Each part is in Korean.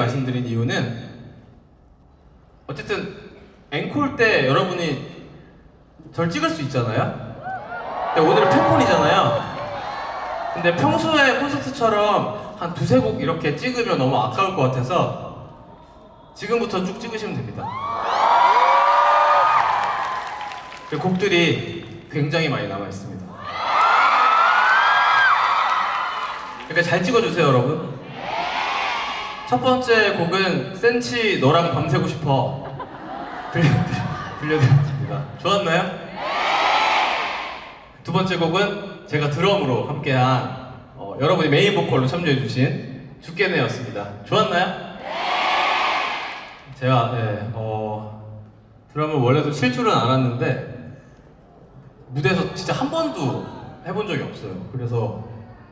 말씀드린 이유는 어쨌든 앵콜 때 여러분이 절 찍을 수 있잖아요. 근데 오늘은 팬콘이잖아요. 근데 평소에 콘서트처럼 한 두세 곡 이렇게 찍으면 너무 아까울 것 같아서 지금부터 쭉 찍으시면 됩니다. 그 곡들이 굉장히 많이 남아 있습니다. 그러니까 잘 찍어주세요, 여러분. 첫 번째 곡은 센치 너랑 밤새고 싶어 들려, 들려드립니다. 좋았나요? 두 번째 곡은 제가 드럼으로 함께한 어, 여러분이 메인 보컬로 참여해주신 죽겠네였습니다. 좋았나요? 제가 네, 어, 드럼을 원래도 칠 줄은 알았는데 무대에서 진짜 한 번도 해본 적이 없어요. 그래서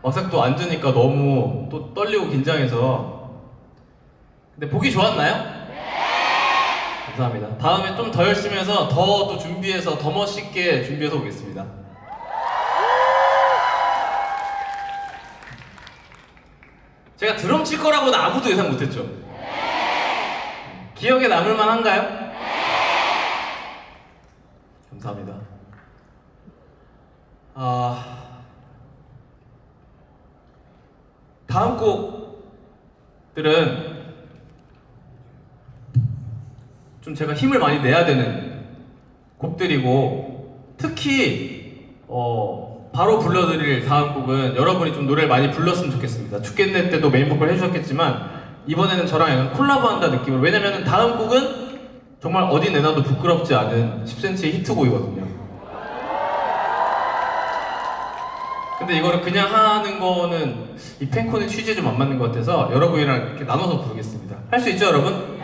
막상 또 앉으니까 너무 또 떨리고 긴장해서 근데 보기 좋았나요? 감사합니다. 다음에 좀 더 열심히 해서 더 또 준비해서 더 멋있게 준비해서 오겠습니다. 제가 드럼 칠 거라고는 아무도 예상 못했죠. 기억에 남을 만한가요? 감사합니다. 아 다음 곡들은 좀 제가 힘을 많이 내야 되는 곡들이고 특히 어 바로 불러드릴 다음 곡은 여러분이 좀 노래를 많이 불렀으면 좋겠습니다. 죽겠네 때도 메인 보컬 해주셨겠지만 이번에는 저랑 약간 콜라보한다 느낌으로 왜냐면은 다음 곡은 정말 어디 내놔도 부끄럽지 않은 10cm의 히트곡이거든요. 근데 이거를 그냥 하는 거는 이 팬콘의 취지에 좀 안 맞는 것 같아서 여러분이랑 이렇게 나눠서 부르겠습니다. 할 수 있죠, 여러분?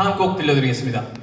다음 곡 들려드리겠습니다.